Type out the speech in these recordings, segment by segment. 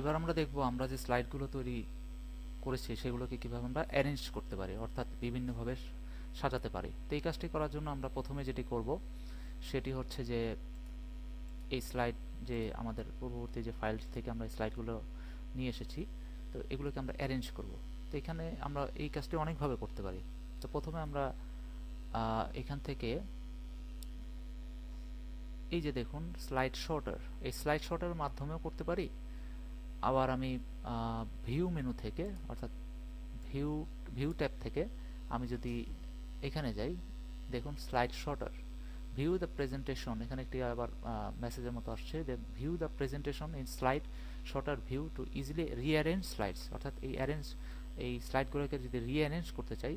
এবার আমরা দেখব আমরা যে স্লাইডগুলো তৈরি করেছি, সেগুলোকে কীভাবে আমরা অ্যারেঞ্জ করতে পারি, অর্থাৎ বিভিন্নভাবে সাজাতে পারি। তো এই কাজটি করার জন্য আমরা প্রথমে যেটি করব, সেটি হচ্ছে যে এই স্লাইড যে আমাদের পূর্ববর্তী যে ফাইল থেকে আমরা স্লাইডগুলো নিয়ে এসেছি, তো এগুলোকে আমরা অ্যারেঞ্জ করব। তো এখানে আমরা এই কাজটি অনেকভাবে করতে পারি। তো প্রথমে আমরা এখান থেকে এই যে দেখুন স্লাইড শর্টার এই স্লাইড শর্টারের মাধ্যমেও করতে পারি আবার আমি ভিউ মেনু থেকে, অর্থাৎ ভিউ ভিউ ট্যাব থেকে আমি যদি এখানে যাই, দেখুন slide sorter view the presentation এখানে একটি আবার মেসেজের মতো আসছে যে view the presentation in slide sorter view to easily rearrange slides অর্থাৎ এই অ্যারেঞ্জ এই স্লাইডগুলোকে যদি রিঅ্যারেঞ্জ করতে চাই,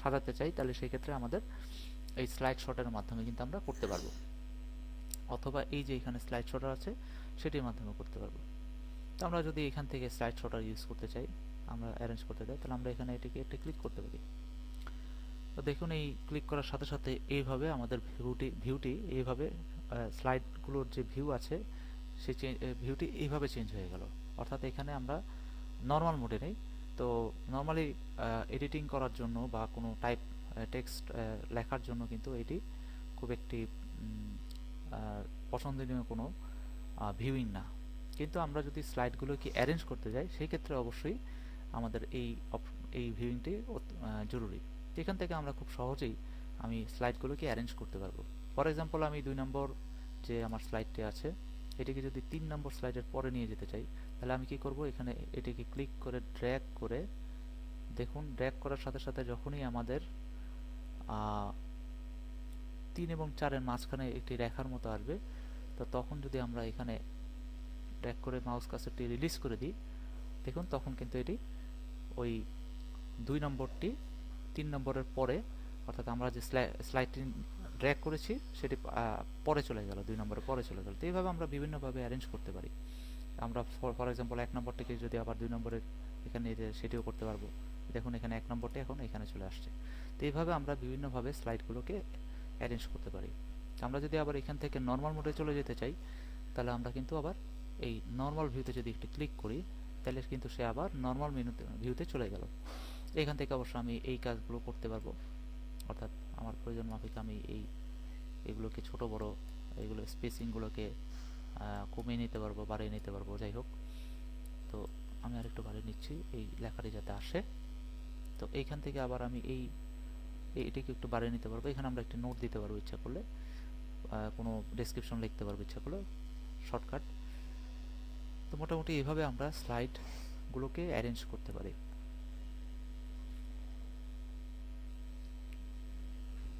সাজাতে চাই, তাহলে সেই ক্ষেত্রে আমাদের এই স্লাইড শর্টারের মাধ্যমে কিন্তু আমরা করতে পারব। অথবা এই যে এখানে স্লাইড শর্টার আছে, সেটির মাধ্যমে করতে পারব। তো আমরা যদি এখান থেকে স্লাইড শর্টার ইউজ করতে চাই, আমরা অ্যারেঞ্জ করতে চাই, তাহলে আমরা এখানে এটিকে একটি ক্লিক করতে পারি। তো দেখুন, এই ক্লিক করার সাথে সাথে এইভাবে আমাদের ভিউটি ভিউটি এইভাবে স্লাইডগুলোর যে ভিউ আছে সেই ভিউটি এইভাবে চেঞ্জ হয়ে গেল। অর্থাৎ এখানে আমরা নর্মাল মোডে নেই। তো নর্মালি এডিটিং করার জন্য বা কোনো টাইপ টেক্সট লেখার জন্য কিন্তু এটি খুব একটি পছন্দনীয় কোনো ভিউইং না। কিন্তু আমরা যদি স্লাইডগুলোকে অ্যারেঞ্জ করতে যাই সেই ক্ষেত্রে অবশ্যই আমাদের এই এই ভিউইংটি জরুরি। এখান থেকে আমরা খুব সহজেই আমি স্লাইডগুলোকে অ্যারেঞ্জ করতে পারব। ফর এক্সাম্পল আমি দুই নম্বর যে আমার স্লাইডটি আছে, এটিকে যদি তিন নম্বর স্লাইডের পরে নিয়ে যেতে চাই, তাহলে আমি কি করব? এখানে এটিকে ক্লিক করে ড্র্যাগ করে, দেখুন ড্র্যাগ করার সাথে সাথে যখনই আমাদের তিন এবং চারের মাঝখানে একটি রেখার মতো আসবে, তো তখন যদি আমরা এখানে ড্র্যাগ করে মাউস কার্সারটি রিলিজ করে দিই, দেখুন তখন কিন্তু এটি ওই দুই নম্বরটি তিন নম্বরের পরে, অর্থাৎ আমরা যে স্লাইডটি ড্র্যাগ করেছি, সেটি পরে চলে গেল, দুই নম্বরের পরে চলে গেল। তো এইভাবে আমরা বিভিন্নভাবে অ্যারেঞ্জ করতে পারি। আমরা ফর এক্সাম্পল এক নম্বরটিকে যদি আবার দুই নম্বরের এখানে সেটিও করতে পারব। দেখুন এখানে এক নম্বরটি এখন এখানে চলে আসছে। তো এইভাবে আমরা বিভিন্নভাবে স্লাইডগুলোকে অ্যারেঞ্জ করতে পারি। আমরা যদি আবার এখান থেকে নর্মাল মোডে চলে যেতে চাই, তাহলে আমরা কিন্তু আবার এই নর্মাল ভিউতে যদি একটু ক্লিক করি, তাহলে কিন্তু সে আবার নর্মাল মেনুতে ভিউতে চলে গেল। এখান থেকে অবশ্য আমি এই কাজগুলো করতে পারব। অর্থাৎ আমার প্রয়োজন মাফিক আমি এই এগুলোকে ছোট, বড়, এগুলো স্পেসিংগুলোকে কমিয়ে নিতে পারব, বাড়িয়ে নিতে পারব, যাই হোক। তো আমি আরেকটু বাড়িয়ে নিচ্ছি, এই লেখাটি যাতে আসে। তো এইখান থেকে আবার আমি এই- এটিকে একটু বাড়িয়ে নিতে পারব। এখানে আমরা একটি নোট দিতে পারব ইচ্ছা করলে। কোনো ডেসক্রিপশন লিখতে পারব ইচ্ছা করলে। শর্টকাট তো মোটামুটি এভাবে আমরা স্লাইডগুলোকে অ্যারেঞ্জ করতে পারি।